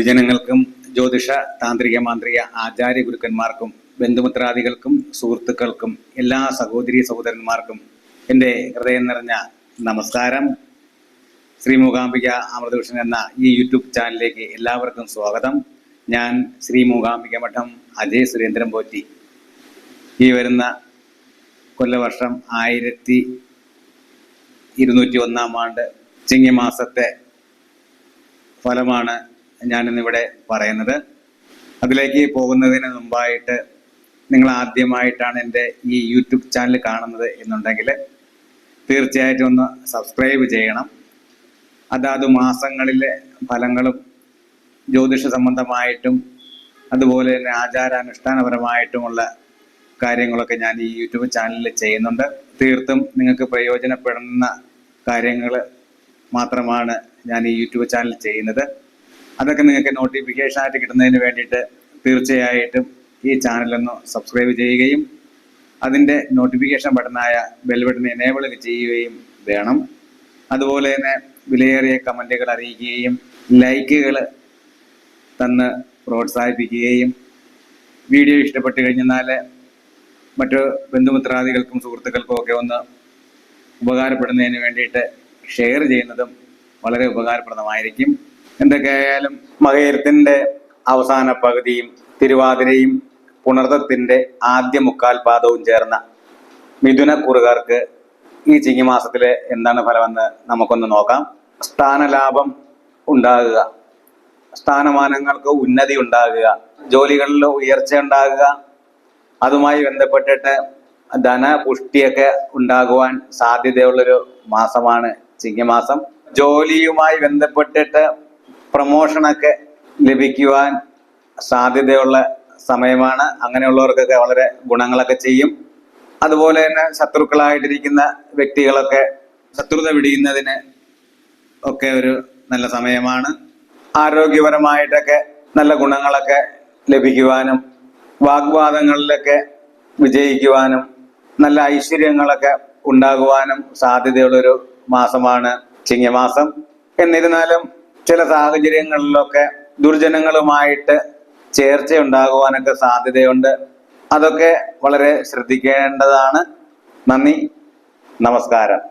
പൊതുജനങ്ങൾക്കും ജ്യോതിഷ താന്ത്രിക മാന്ത്രിക ആചാര്യ ഗുരുക്കന്മാർക്കും ബന്ധുമിത്രാദികൾക്കും സുഹൃത്തുക്കൾക്കും എല്ലാ സഹോദരി സഹോദരന്മാർക്കും എന്റെ ഹൃദയം നിറഞ്ഞ നമസ്കാരം. ശ്രീ മൂകാംബിക അമൃതകൃഷ്ണൻ എന്ന ഈ യൂട്യൂബ് ചാനലിലേക്ക് എല്ലാവർക്കും സ്വാഗതം. ഞാൻ ശ്രീ മൂകാംബിക മഠം അജയ് സുരേന്ദ്രൻ പോറ്റി. ഈ വരുന്ന കൊല്ലവർഷം ആയിരത്തി ഇരുന്നൂറ്റി ഒന്നാം ആണ്ട് ചിങ്ങമാസത്തെ ഫലമാണ് ഞാനിന്നിവിടെ പറയുന്നത്. അതിലേക്ക് പോകുന്നതിന് മുമ്പായിട്ട് നിങ്ങൾ ആദ്യമായിട്ടാണ് എന്റെ ഈ യൂട്യൂബ് ചാനൽ കാണുന്നത് എന്നുണ്ടെങ്കിൽ തീർച്ചയായിട്ടും ഒന്ന് സബ്സ്ക്രൈബ് ചെയ്യണം. അതാത് മാസങ്ങളിലെ ഫലങ്ങളും ജ്യോതിഷ സംബന്ധമായിട്ടും അതുപോലെ തന്നെ ആചാരാനുഷ്ഠാനപരമായിട്ടുമുള്ള കാര്യങ്ങളൊക്കെ ഞാൻ ഈ യൂട്യൂബ് ചാനലിൽ ചെയ്യുന്നുണ്ട്. തീർത്തും നിങ്ങൾക്ക് പ്രയോജനപ്പെടുന്ന കാര്യങ്ങൾ മാത്രമാണ് ഞാൻ ഈ യൂട്യൂബ് ചാനൽ ചെയ്യുന്നത്. അതൊക്കെ നിങ്ങൾക്ക് നോട്ടിഫിക്കേഷൻ ആയിട്ട് കിട്ടുന്നതിന് വേണ്ടിയിട്ട് തീർച്ചയായിട്ടും ഈ ചാനലൊന്ന് സബ്സ്ക്രൈബ് ചെയ്യുകയും അതിന്റെ നോട്ടിഫിക്കേഷൻ ബട്ടണായ ബെൽ ബട്ടൺ എനേബിൾ ചെയ്യുകയും വേണം. അതുപോലെ തന്നെ വിലയേറിയ കമന്റുകൾ അറിയിക്കുകയും ലൈക്കുകൾ തന്ന് പ്രോത്സാഹിപ്പിക്കുകയും വീഡിയോ ഇഷ്ടപ്പെട്ട് കഴിഞ്ഞാൽ മറ്റു ബന്ധുമിത്രാദികൾക്കും സുഹൃത്തുക്കൾക്കും ഒക്കെ ഒന്ന് ഉപകാരപ്പെടുന്നതിന് വേണ്ടിയിട്ട് ഷെയർ ചെയ്യുന്നതും വളരെ ഉപകാരപ്രദമായിരിക്കും. എന്തൊക്കെയായാലും മകയത്തിന്റെ അവസാന പകുതിയും തിരുവാതിരയും പുണർത്തത്തിന്റെ ആദ്യ മുക്കാൽ പാദവും ചേർന്ന മിഥുനക്കുറുകാർക്ക് ഈ ചിങ്ങിമാസത്തിലെ എന്താണ് ഫലമെന്ന് നമുക്കൊന്ന് നോക്കാം. സ്ഥാനലാഭം ഉണ്ടാകുക. സ്ഥാനമാനങ്ങൾക്ക് ഉന്നതി ഉണ്ടാകുക. ജോലികളിൽ ഉയർച്ച ഉണ്ടാകുക. അതുമായി ബന്ധപ്പെട്ടിട്ട് ധനപുഷ്ടിയൊക്കെ ഉണ്ടാകുവാൻ സാധ്യതയുള്ളൊരു മാസമാണ് ചിങ്ങമാസം ജോലിയുമായി ബന്ധപ്പെട്ടിട്ട് പ്രമോഷനൊക്കെ ലഭിക്കുവാൻ സാധ്യതയുള്ള സമയമാണ്. അങ്ങനെയുള്ളവർക്കൊക്കെ വളരെ ഗുണങ്ങളൊക്കെ ചെയ്യും. അതുപോലെ തന്നെ ശത്രുക്കളായിട്ടിരിക്കുന്ന വ്യക്തികളൊക്കെ ശത്രുത പിടിയുന്നതിന് ഒക്കെ ഒരു നല്ല സമയമാണ്. ആരോഗ്യപരമായിട്ടൊക്കെ നല്ല ഗുണങ്ങളൊക്കെ ലഭിക്കുവാനും വാഗ്വാദങ്ങളിലൊക്കെ വിജയിക്കുവാനും നല്ല ഐശ്വര്യങ്ങളൊക്കെ ഉണ്ടാകുവാനും സാധ്യതയുള്ളൊരു മാസമാണ് ചിങ്ങമാസം. എന്നിരുന്നാലും ചില സാഹചര്യങ്ങളിലൊക്കെ ദുർജനങ്ങളുമായിട്ട് ചേർച്ച ഉണ്ടാകുവാനൊക്കെ സാധ്യതയുണ്ട്. അതൊക്കെ വളരെ ശ്രദ്ധിക്കേണ്ടതാണ്. നന്ദി. നമസ്കാരം.